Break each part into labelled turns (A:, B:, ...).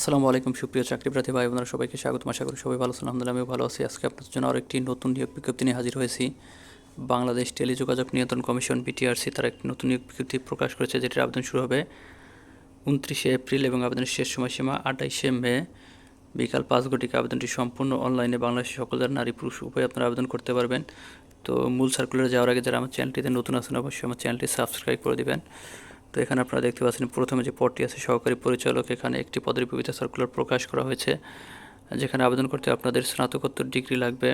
A: আসসালামু আলাইকুম, সুপ্রিয় চাকরি প্রার্থী ভাই বোনেরা, সবাইকে স্বাগত আশা করি সবাই ভালো আছেন, আলহামদুলিল্লাহ, আমিও ভালো আছি। আজকে আপনাদের জন্য আরেকটি নতুন নিয়োগ বিজ্ঞপ্তি নিয়ে হাজির হয়েছি। বাংলাদেশ টেলিযোগাযোগ নিয়ন্ত্রণ কমিশন, বিটিআরসি, তারা একটি নতুন নিয়োগ বিজ্ঞপ্তি প্রকাশ করেছে, যেটির আবেদন শুরু হবে উনত্রিশে এপ্রিল এবং আবেদনের শেষ সময়সীমা আঠাইশে মে। বিকাল পাঁচ ঘটিকা আবেদনটি সম্পূর্ণ অনলাইনে বাংলাদেশের সকল যারা নারী, পুরুষ, উভয় আপনারা আবেদন করতে পারবেন। তো মূল সার্কুলারে যাওয়ার আগে যারা আমার চ্যানেলটিতে নতুন আছেন, অবশ্যই আমার চ্যানেলটি সাবস্ক্রাইব করে দিবেন। তো এখানে আপনারা দেখতে পাচ্ছেন প্রথমে যে পদটি আছে, সহকারী পরিচালক, এখানে একটি পদের বিপরীতে সার্কুলার প্রকাশ করা হয়েছে, যেখানে আবেদন করতে আপনাদের স্নাতকোত্তর ডিগ্রি লাগবে।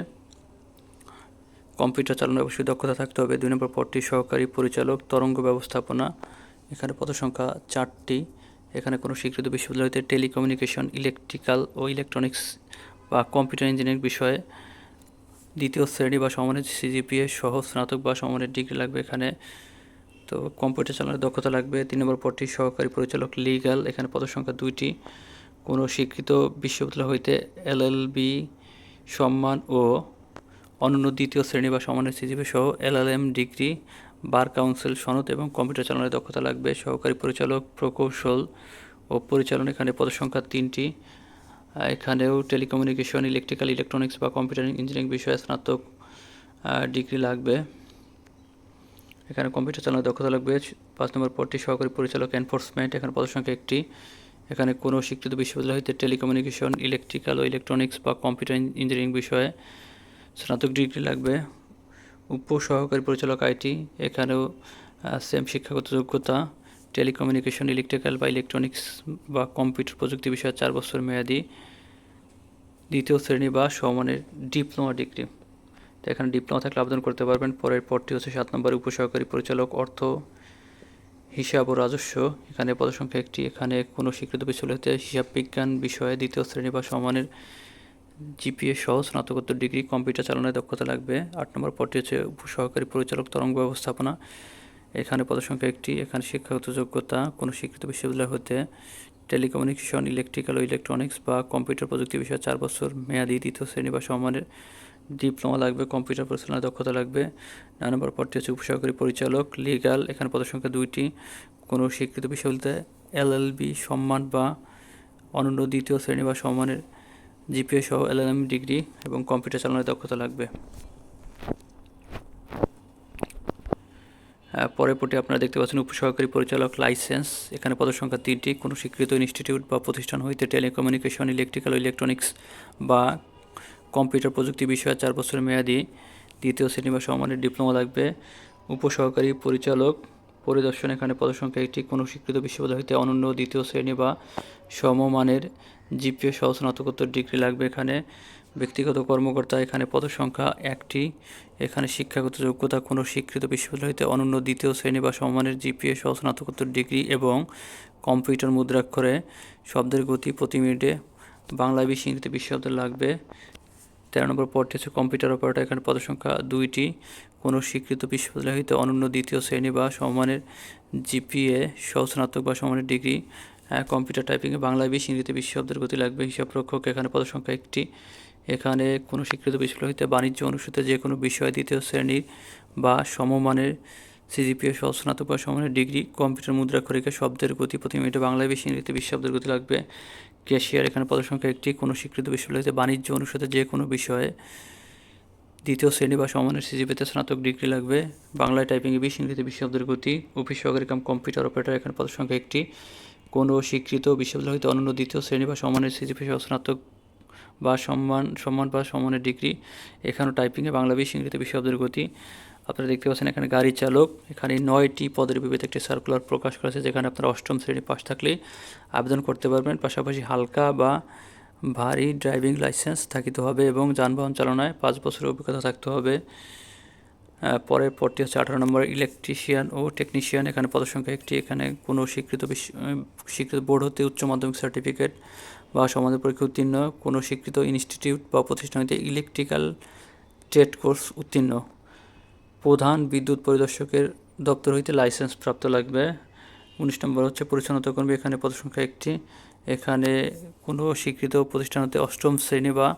A: কম্পিউটার চালানোর অবশ্যই দক্ষতা থাকতে হবে। দুই নম্বর পদটি, সহকারী পরিচালক, তরঙ্গ ব্যবস্থাপনা। এখানে পদ সংখ্যা চারটি। এখানে কোনো স্বীকৃত বিশ্ববিদ্যালয়তে টেলিকমিউনিকেশন, ইলেকট্রিক্যাল ও ইলেকট্রনিক্স বা কম্পিউটার ইঞ্জিনিয়ারিং বিষয়ে দ্বিতীয় শ্রেণি বা সমানের সিজিপিএ সহ স্নাতক বা সমানের ডিগ্রি লাগবে এখানে। তো কম্পিউটার চালানোর দক্ষতা লাগবে। তিন নম্বর পদটি, সহকারী পরিচালক লিগ্যাল এখানে পদসংখ্যা দুইটি। কোনো স্বীকৃত বিশ্ববিদ্যালয় হইতে এলএলবি সম্মান ও অনন্য দ্বিতীয় শ্রেণি বা সমানের সিজিপি সহ এলএলএম ডিগ্রি, বার কাউন্সিল, সনদ এবং কম্পিউটার চালানোর দক্ষতা লাগবে। সহকারী পরিচালক, প্রকৌশল ও পরিচালনা এখানে পদসংখ্যা তিনটি। এখানেও টেলিকমিউনিকেশন, ইলেকট্রিক্যাল ইলেকট্রনিক্স বা কম্পিউটার ইঞ্জিনিয়ারিং বিষয়ে স্নাতক ডিগ্রি লাগবে। এখানে কম্পিউটার চালানোর দক্ষতা লাগবে। পাঁচ নম্বর পদটি সহকারী পরিচালক এনফোর্সমেন্ট এখানে পদসংখ্যা একটি। এখানে কোনো স্বীকৃত বিশ্ববিদ্যালয় হইতে টেলিকমিউনিকেশন ইলেকট্রিক্যাল ও ইলেকট্রনিক্স বা কম্পিউটার ইঞ্জিনিয়ারিং বিষয়ে স্নাতক ডিগ্রি লাগবে। উপ সহকারী পরিচালক আইটি, এখানেও সেম শিক্ষাগত যোগ্যতা। টেলিকমিউনিকেশন ইলেকট্রিক্যাল বা ইলেকট্রনিক্স বা কম্পিউটার প্রযুক্তি বিষয়ে চার বছর মেয়াদি। দ্বিতীয় শ্রেণি বা সমানের ডিপ্লোমা ডিগ্রি তো এখানে ডিপ্লোমা থাকলে আবেদন করতে পারবেন। পরের পরটি হচ্ছে সাত নম্বর উপসহকারী পরিচালক, অর্থ, হিসাব ও রাজস্ব। এখানে পদসংখ্যা একটি। এখানে কোনো স্বীকৃত বিশ্ববিদ্যালয়তে হিসাব বিজ্ঞান বিষয়ে দ্বিতীয় শ্রেণি বা সমানের জিপিএ সহ স্নাতকোত্তর ডিগ্রি, কম্পিউটার চালানোর দক্ষতা লাগবে। আট নম্বর পদটি হচ্ছে উপসহকারী পরিচালক, তরঙ্গ ব্যবস্থাপনা। এখানে পদসংখ্যা একটি। এখানে শিক্ষাগত যোগ্যতা, কোনো স্বীকৃত বিশ্ববিদ্যালয় হতে টেলিকমিউনিকেশন, ইলেকট্রিক্যাল ও ইলেকট্রনিক্স বা কম্পিউটার প্রযুক্তি বিষয়ে চার বছর মেয়াদি দ্বিতীয় শ্রেণি বা সমানের ডিপ্লোমা লাগবে, কম্পিউটার পরিচালনার দক্ষতা লাগবে। নয় নম্বর পদটি হচ্ছে উপসহকারী পরিচালক লিগ্যাল এখানে পদসংখ্যা দুইটি। কোনো স্বীকৃত বিশ্ববিদ্যালয়ে এলএলবি সম্মান বা অনন্য দ্বিতীয় শ্রেণি বা সম্মানের জিপিএ সহ এলএলএম ডিগ্রি এবং কম্পিউটার চালানোর দক্ষতা লাগবে। পরের পটি আপনারা দেখতে পাচ্ছেন, উপসহকারী পরিচালক লাইসেন্স। এখানে পদসংখ্যা তিনটি। কোনো স্বীকৃত ইনস্টিটিউট বা প্রতিষ্ঠান হইতে টেলিকমিউনিকেশন, ইলেকট্রিক্যাল, ইলেকট্রনিক্স বা কম্পিউটার প্রযুক্তি বিষয়ে চার বছর মেয়াদি দ্বিতীয় শ্রেণি বা সমানের ডিপ্লোমা লাগবে। উপসহকারী পরিচালক, পরিদর্শন এখানে পদসংখ্যা একটি, কোনো স্বীকৃত বিশ্ববিদ্যালয় হইতে অনন্য দ্বিতীয় শ্রেণি বা সমমানের জিপিএ সহ স্নাতকোত্তর ডিগ্রি লাগবে এখানে। ব্যক্তিগত কর্মকর্তা এখানে পদসংখ্যা একটি, এখানে শিক্ষাগত যোগ্যতা, কোনো স্বীকৃত বিশ্ববিদ্যালয় হইতে অনন্য দ্বিতীয় শ্রেণি বা সমমানের জিপিএ সহ স্নাতকোত্তর ডিগ্রি এবং কম্পিউটার মুদ্রাক্ষরে শব্দের গতি প্রতি মিনিটে বাংলা বিশ ইংরেজিতে বিশ শব্দ লাগবে। তেরো নম্বর পদটি হচ্ছে কম্পিউটার অপারেটর। এখানে পদসংখ্যা দুইটি। কোনো স্বীকৃত বিশ্ববিদ্যালয় হইতে অনন্য দ্বিতীয় শ্রেণি বা সমমানের জিপিএ সহ বা সমানের ডিগ্রি কম্পিউটার টাইপিংয়ে বাংলায় বিশ ইংরেজিতে বিশ গতি লাগবে। হিসাব রক্ষক, এখানে পদসংখ্যা একটি। এখানে কোনো স্বীকৃত বিশ্ববিদ্যালয় হইতে বাণিজ্য অনুষদে যে কোনো বিষয় দ্বিতীয় শ্রেণির বা সমমানের সিজিপিএ সহ স্নাতক বা সমানের ডিগ্রি, কম্পিউটার মুদ্রাক্ষরিকা শব্দের গতি প্রতি মিনিটে বাংলায় বেশি ইংরেজিতে বিশ গতি লাগবে। ক্যাশিয়ার, এখানে পদসংখ্যা একটি, কোনো স্বীকৃত বিশ্ববিদ্যালয়তে বাণিজ্য অনুষদে যে কোনো বিষয়ে দ্বিতীয় শ্রেণি বা সমানের সিজিপিতে স্নাতক ডিগ্রি লাগবে। বাংলায় টাইপিংয়ে বিশ ইংরেজিতে বিশ গতি অফিস সহকারী কাম কম্পিউটার অপারেটর এখানে পদসংখ্যা একটি। কোনো স্বীকৃত বিশ্ববিদ্যালয় হইতে অনন্য দ্বিতীয় শ্রেণি বা সমানের সিজিপি সহ স্নাতক বা সম্মান সম্মান বা সমানের ডিগ্রি, এখানেও টাইপিংয়ে বাংলা বিশ ইংরেজিতে বিশ গতি। আপনারা দেখতে পাচ্ছেন এখানে গাড়ি চালক। এখানে নয়টি পদের বিপরীতে একটি সার্কুলার প্রকাশ করেছে, যেখানে আপনারা অষ্টম শ্রেণি পাশ থাকলে আবেদন করতে পারবেন। পাশাপাশি হালকা বা ভারী ড্রাইভিং লাইসেন্স থাকিতে হবে এবং যানবাহন চালনায় পাঁচ বছরের অভিজ্ঞতা থাকতে হবে। পরের পরটি হচ্ছে আঠারো নম্বর ইলেকট্রিশিয়ান ও টেকনিশিয়ান এখানে পদসংখ্যা একটি। এখানে কোনো স্বীকৃত স্বীকৃত বোর্ড হতে উচ্চ মাধ্যমিক সার্টিফিকেট বা সমাজের পরীক্ষা উত্তীর্ণ। কোনো স্বীকৃত ইনস্টিটিউট বা প্রতিষ্ঠান হতে ইলেকট্রিক্যাল ট্রেড কোর্স উত্তীর্ণ। প্রধান বিদ্যুৎ পরিদর্শকের দপ্তর হইতে লাইসেন্স প্রাপ্ত লাগবে। উনিশ নম্বর হচ্ছে পরিচ্ছন্নতা কর্মী, এখানে পদসংখ্যা একটি। এখানে কোনো স্বীকৃত প্রতিষ্ঠান হতে অষ্টম শ্রেণি বা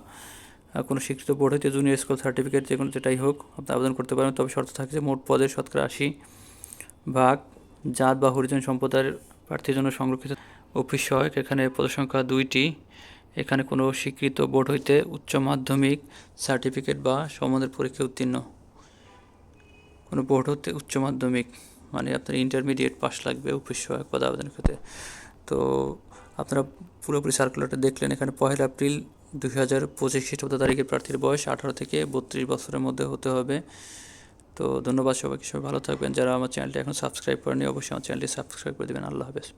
A: কোনো স্বীকৃত বোর্ড হইতে জুনিয়র স্কুল সার্টিফিকেট যে কোনো যেটাই হোক আপনি আবেদন করতে পারেন। তবে শর্ত থাকে যে মোট পদের শতকরা আশি ভাগ জাত বা হরিজন সম্প্রদায়ের প্রার্থীর জন্য সংরক্ষিত অফিস সহায়ক। এখানে পদসংখ্যা দুইটি। এখানে কোনো স্বীকৃত বোর্ড হইতে উচ্চ মাধ্যমিক সার্টিফিকেট বা সমানের পরীক্ষা উত্তীর্ণ। কোনো বোর্ড হতে উচ্চ মাধ্যমিক মানে আপনার ইন্টারমিডিয়েট পাস লাগবে অফিস সহায়ক পদ আবেদনের ক্ষেত্রে। তো আপনারা পুরোপুরি সার্কুলারটা দেখলেন, এখানে পহেলা এপ্রিল দুই হাজার পঁচিশ খ্রিস্টাব্দ তারিখে প্রার্থীর বয়স আঠারো থেকে বত্রিশ বছরের মধ্যে হতে হবে। তো ধন্যবাদ সবাইকে, সবাই ভালো থাকবেন। যারা আমার চ্যানেলটি এখন সাবস্ক্রাইব করেনি অবশ্যই আমার চ্যানেলটি সাবস্ক্রাইব করে দেবেন। আল্লাহ হাফেজ।